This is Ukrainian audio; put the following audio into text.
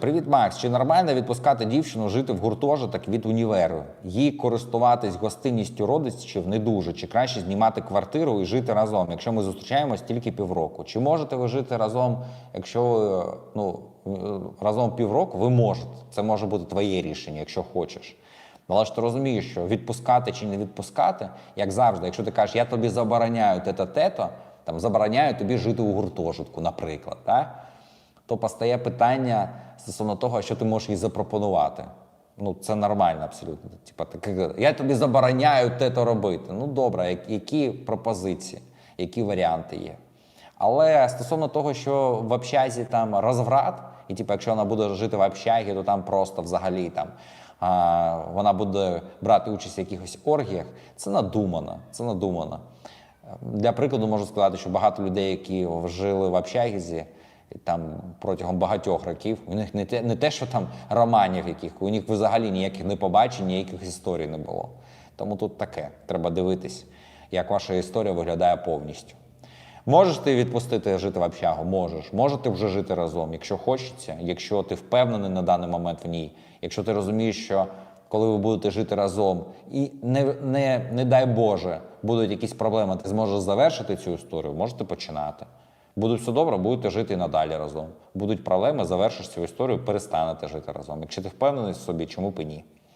Привіт, Макс. Чи нормально відпускати дівчину жити в гуртожиток від універу? Їй користуватись гостинністю родичів не дуже. Чи краще знімати квартиру і жити разом, якщо ми зустрічаємось тільки півроку? Чи можете ви жити разом, якщо ви ну, е, разом півроку? Ви можете. Це може бути твоє рішення, якщо хочеш. Але ж ти розумієш, що відпускати чи не відпускати, як завжди, якщо ти кажеш, я тобі забороняю те-то-те-то, там забороняю тобі жити у гуртожитку, наприклад. Так? То постає питання стосовно того, що ти можеш їй запропонувати. Ну, це нормально абсолютно. Типа, так, я тобі забороняю те-то робити. Ну, добре, які пропозиції, які варіанти є. Але стосовно того, що в общазі там розврат, і типу, якщо вона буде жити в общагі, то там просто взагалі там а, вона буде брати участь в якихось оргіях, це надумано. Це надумано. Для прикладу можу сказати, що багато людей, які жили в общагізі там протягом багатьох років, у них не те, не те, що там романів яких, у них взагалі ніяких не побачень, ніяких історій не було. Тому тут таке. Треба дивитись, як ваша історія виглядає повністю. Можеш ти відпустити жити в общагу? Можеш. Можете вже жити разом, якщо хочеться, якщо ти впевнений на даний момент в ній, якщо ти розумієш, що коли ви будете жити разом, і не, не, не дай Боже, будуть якісь проблеми, ти зможеш завершити цю історію, можете починати. Буде все добре, будете жити і надалі разом. Будуть проблеми, завершиш цю історію, перестанете жити разом. Якщо ти впевнений в собі, чому б і ні?